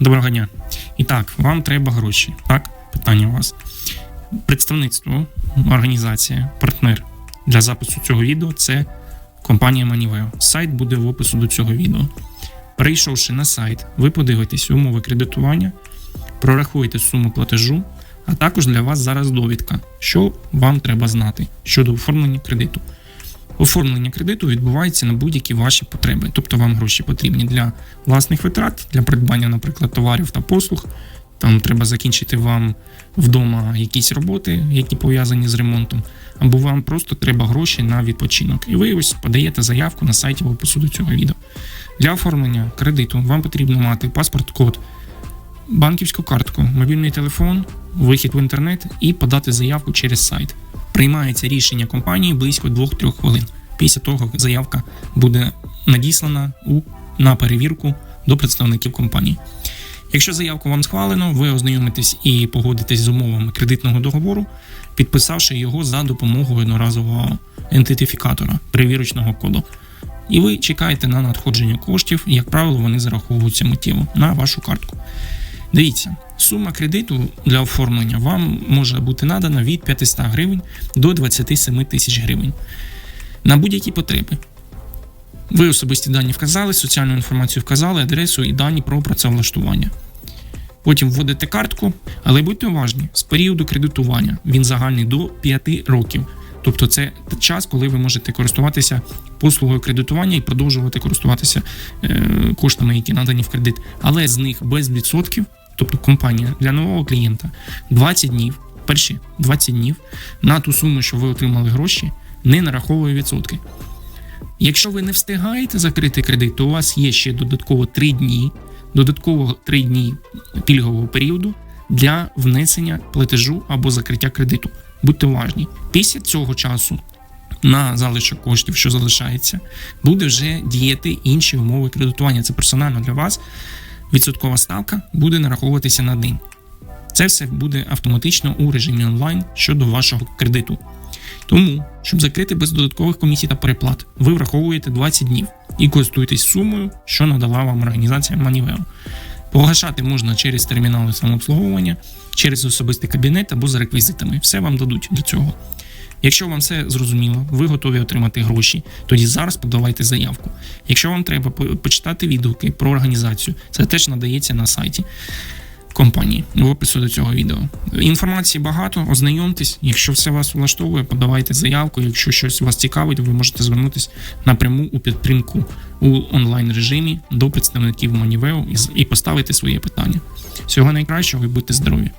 Доброго дня. І так, вам треба гроші. Так, питання у вас. Представництво, організація, партнер для запису цього відео це компанія Maniveo. Сайт буде в опису до цього відео. Перейшовши на сайт, ви подивитесь умови кредитування, прорахуєте суму платежу, а також для вас зараз довідка, що вам треба знати щодо оформлення кредиту. Оформлення кредиту відбувається на будь-які ваші потреби, тобто вам гроші потрібні для власних витрат, для придбання, наприклад, товарів та послуг. Там треба закінчити вам вдома якісь роботи, які пов'язані з ремонтом, або вам просто треба гроші на відпочинок. І ви ось подаєте заявку на сайті в опису до цього відео. Для оформлення кредиту вам потрібно мати паспорт-код, банківську картку, мобільний телефон, вихід в інтернет і подати заявку через сайт. Приймається рішення компанії близько 2-3 хвилин. Після того заявка буде надіслана у, на перевірку до представників компанії. Якщо заявку вам схвалено, ви ознайомитесь і погодитесь з умовами кредитного договору, підписавши його за допомогою одноразового ідентифікатора перевірочного коду. І ви чекаєте на надходження коштів, як правило, вони зараховуються миттєво на вашу картку. Дивіться, сума кредиту для оформлення вам може бути надана від 500 гривень до 27 тисяч гривень на будь-які потреби. Ви особисті дані вказали, соціальну інформацію вказали, адресу і дані про працевлаштування. Потім вводите картку, але будьте уважні, з періоду кредитування він загальний до 5 років. Тобто це час, коли ви можете користуватися послугою кредитування і продовжувати користуватися е, коштами, які надані в кредит. Але з них без відсотків, тобто компанія для нового клієнта 20 днів, перші 20 днів на ту суму, що ви отримали гроші, не нараховує відсотки. Якщо ви не встигаєте закрити кредит, то у вас є ще додатково 3 дні, додатково 3 дні пільгового періоду для внесення платежу або закриття кредиту. Будьте уважні. Після цього часу на залишок коштів, що залишається, буде вже діяти інші умови кредитування. Це персонально для вас. Відсоткова ставка буде нараховуватися на день. Це все буде автоматично у режимі онлайн щодо вашого кредиту. Тому, щоб закрити без додаткових комісій та переплат, ви враховуєте 20 днів і користуєтесь сумою, що надала вам організація Maniveo. Погашати можна через термінали самообслуговування, через особистий кабінет або за реквізитами. Все вам дадуть для цього. Якщо вам все зрозуміло, ви готові отримати гроші, тоді зараз подавайте заявку. Якщо вам треба почитати відгуки про організацію, це теж надається на сайті компанії в опису до цього відео. Інформації багато, ознайомтесь. Якщо все вас влаштовує, подавайте заявку. Якщо щось вас цікавить, ви можете звернутися напряму у підтримку у онлайн режимі до представників і і поставити своє питання. Всього найкращого і будьте здорові!